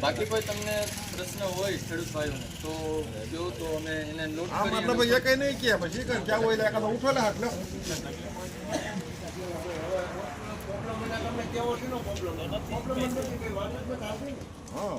બાકી કોઈ તમને પ્રશ્ન હોય ખેડૂત ભાઈઓને તો જો તો અમે એને નોટ કરી મતલબ એ કઈ નહીં કે પછી કઈ ક્યાં હોય એકાદો ઉઠેલા હાથ લો. હા.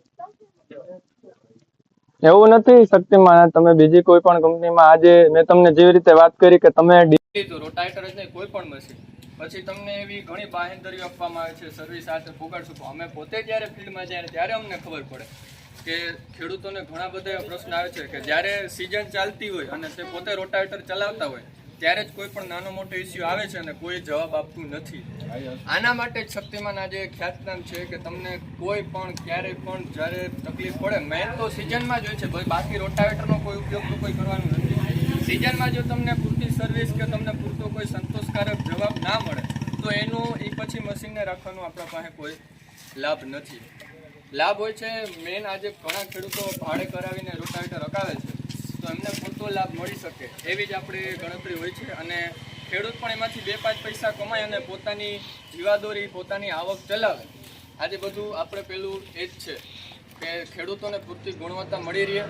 એવું નથી શક્તિમાન, તમે બીજી કોઈ પણ કંપનીમાં આજે મેં તમને જેવી રીતે વાત કરી કે તમે લીધું રોટાવેટર જ નહીં, કોઈ પણ મશીન પછી તમને એવી ઘણી બાહેંધરીઓ આપવામાં આવે છે સર્વિસ સાથે ફોગાડશું અમે પોતે જ્યારે ફિલ્ડમાં જાય ત્યારે અમને ખબર પડે કે ખેડૂતોને ઘણા બધા પ્રશ્ન આવે છે કે જ્યારે સિઝન ચાલતી હોય અને તે પોતે રોટાઇટર ચલાવતા હોય ત્યારે જ કોઈ પણ નાનો મોટો ઇસ્યુ આવે છે અને કોઈ જવાબ આપતું નથી. આના માટે શક્તિમાન આજે ખ્યાતનામ છે કે તમને કોઈ પણ ક્યારેય પણ જ્યારે તકલીફ પડે મેન તો સિઝનમાં જ હોય છે બાકી રોટાવેટરનો કોઈ ઉપયોગ તો કોઈ કરવાનો નથી. સિઝનમાં જો તમને પૂરતી સર્વિસ કે તમને પૂરતો કોઈ સંતોષકારક જવાબ ના મળે, તો એનું એ પછી મશીનને રાખવાનો આપણા પાસે કોઈ લાભ નથી. લાભ હોય છે મેન આજે ઘણા ખેડૂતો ભાડે કરાવીને રોટાવેટર રકાવે છે. તો એમને પૂરતો લાભ મળી શકે એવી જ આપણી ગણતરી હોય છે અને ખેડૂત પણ એમાંથી બે પાંચ પૈસા કમાય અને પોતાની જીવાદોરી પોતાની આવક ચલાવે. આજે બધું આપણે પેલું એ જ છે કે ખેડૂતોને પૂરતી ગુણવત્તા મળી રહે.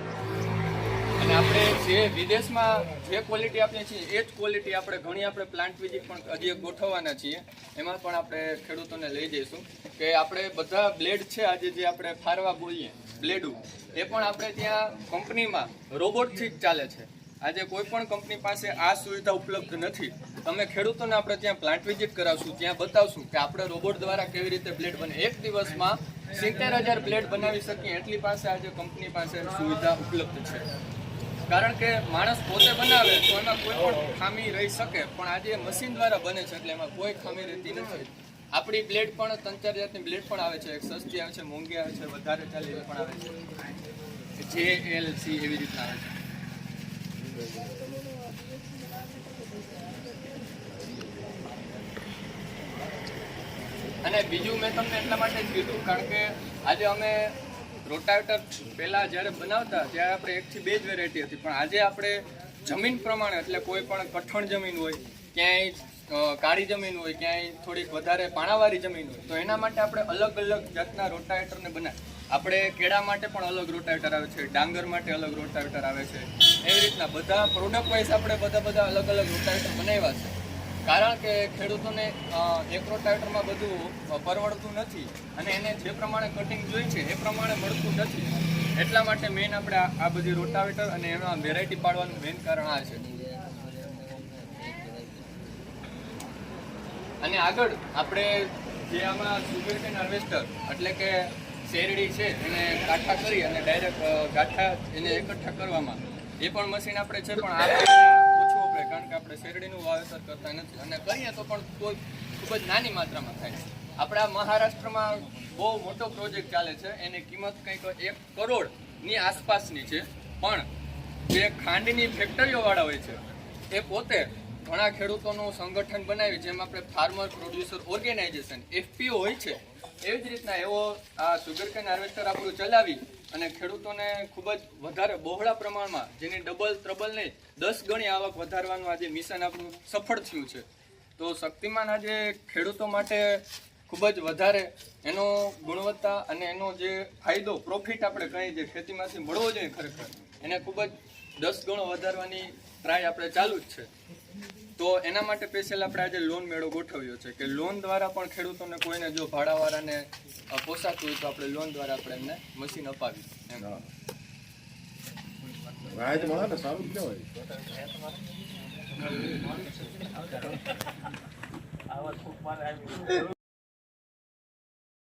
અને આપણે જે વિદેશમાં જે ક્વોલિટી આપીએ છીએ, એ જ ક્વોલિટી આપણે ઘણી આપણે પ્લાન્ટ વિઝિટ પણ હજી ગોઠવવાના છીએ. એમાં પણ આપણે ખેડૂતોને લઈ જઈશું કે આપણે બધા બ્લેડ છે આજે જે આપણે ફારવા બોલીએ બ્લેડું એ પણ આપણે ત્યાં કંપનીમાં રોબોટથી જ ચાલે છે. આજે કોઈ પણ કંપની પાસે આ સુવિધા ઉપલબ્ધ નથી. તમે ખેડૂતોને આપણે ત્યાં પ્લાન્ટ વિઝિટ કરાવશું, ત્યાં બતાવશું કે આપણે રોબોટ દ્વારા કેવી રીતે બ્લેડ બને. એક દિવસમાં સિત્તેર હજાર બ્લેડ બનાવી શકીએ, એટલી પાસે આજે કંપની પાસે સુવિધા ઉપલબ્ધ છે. કારણ કે માણસ પોતે બનાવે તો એમાં કોઈ પણ ખામી રહી શકે, પણ આજે મશીન દ્વારા બને છે એટલે એમાં કોઈ ખામી રહેતી નથી. આપણી બ્લેડ પણ ત્રણ ચાર જાતની બ્લેડ પણ આવે છે, એક સસ્તી આવે છે, મોંઘી આવે છે, વધારે ચાલી પણ આવે છે. જે એલ સી એવી રીતના આવે છે. અને બીજું મેં તમને એટલા માટે જ કીધું, કારણ કે આજે અમે રોટાવેટર પહેલાં જ્યારે બનાવતા ત્યારે આપણે એકથી બે જ વેરાયટી હતી. પણ આજે આપણે જમીન પ્રમાણે, એટલે કોઈ પણ કઠણ જમીન હોય, ક્યાંય કાળી જમીન હોય, ક્યાંય થોડીક વધારે પાણાવાળી જમીન હોય, તો એના માટે આપણે અલગ અલગ જાતના રોટાવેટરને બનાવી આપણે કેળા માટે પણ અલગ રોટાવેટર આવે છે, ડાંગર માટે અલગ રોટાવેટર આવે છે. એવી રીતના બધા પ્રોડક્ટ વાઇઝ આપણે બધા બધા અલગ અલગ રોટાવેટર બનાવ્યા છે. કારણ કે ખેડૂતોને રોટાવેટરમાં બધું પરવડતું નથી અને એને જે પ્રમાણે કટિંગ જોઈ છે, એ પ્રમાણે મળતું નથી. એટલા માટે મેઇન આપણે આ આ બધી રોટાવેટર અને એમાં વેરાયટી પાડવાનું મેઇન કારણ આ છે. અને આગળ આપણે જે આમાં સુગરકેન હાર્વેસ્ટર એટલે કે શેરડી છે, એને કાઠા કરી અને ડાયરેક્ટ ગાંઠા એને એકઠા કરવામાં. એ પણ મશીન આપણે છે, પણ વપરાય કારણ કે આપણે શેરડીનું વાવેતર કરતા નથી. અને કરીએ તો પણ કોઈ ખૂબ જ નાની માત્રામાં થાય છે. આપણા મહારાષ્ટ્રમાં બહુ મોટો પ્રોજેક્ટ ચાલે છે. એની કિંમત કંઈક એક કરોડની આસપાસની છે. પણ જે ખાંડની ફેક્ટરીઓવાળા હોય છે, એ પોતે ઘણા ખેડૂતોનું સંગઠન બનાવી, જેમ આપણે ફાર્મર પ્રોડ્યુસર ઓર્ગેનાઇઝેશન એફપીઓ હોય છે. એવી જ રીતના એવો આ સુગરકેન હાર્વેસ્ટર આપણું ચલાવી અને ખેડૂતોને ખૂબ જ વધારે બહોળા પ્રમાણમાં જેની ડબલ ત્રબલ નહીં, દસ ગણી આવક વધારવાનું આજે મિશન આપણું સફળ થયું છે. તો શક્તિમાન આજે ખેડૂતો માટે ખૂબ જ વધારે એનો ગુણવત્તા અને એનો જે ફાયદો પ્રોફિટ આપણે કહીએ જે ખેતીમાંથી મળવો જોઈએ ખરેખર, એને ખૂબ જ દસ ગણો વધારવાની ટ્રાય આપણે ચાલુ જ છે. તો એના માટે સ્પેશિયલ આપણે આજે લોન મેળો ગોઠવ્યો છે કે લોન દ્વારા પણ ખેડૂતોને કોઈને જો ભાડાવાળાને પોસાતું હોય તો આપણે લોન દ્વારા આપણે એમને મશીન અપાવી એમ.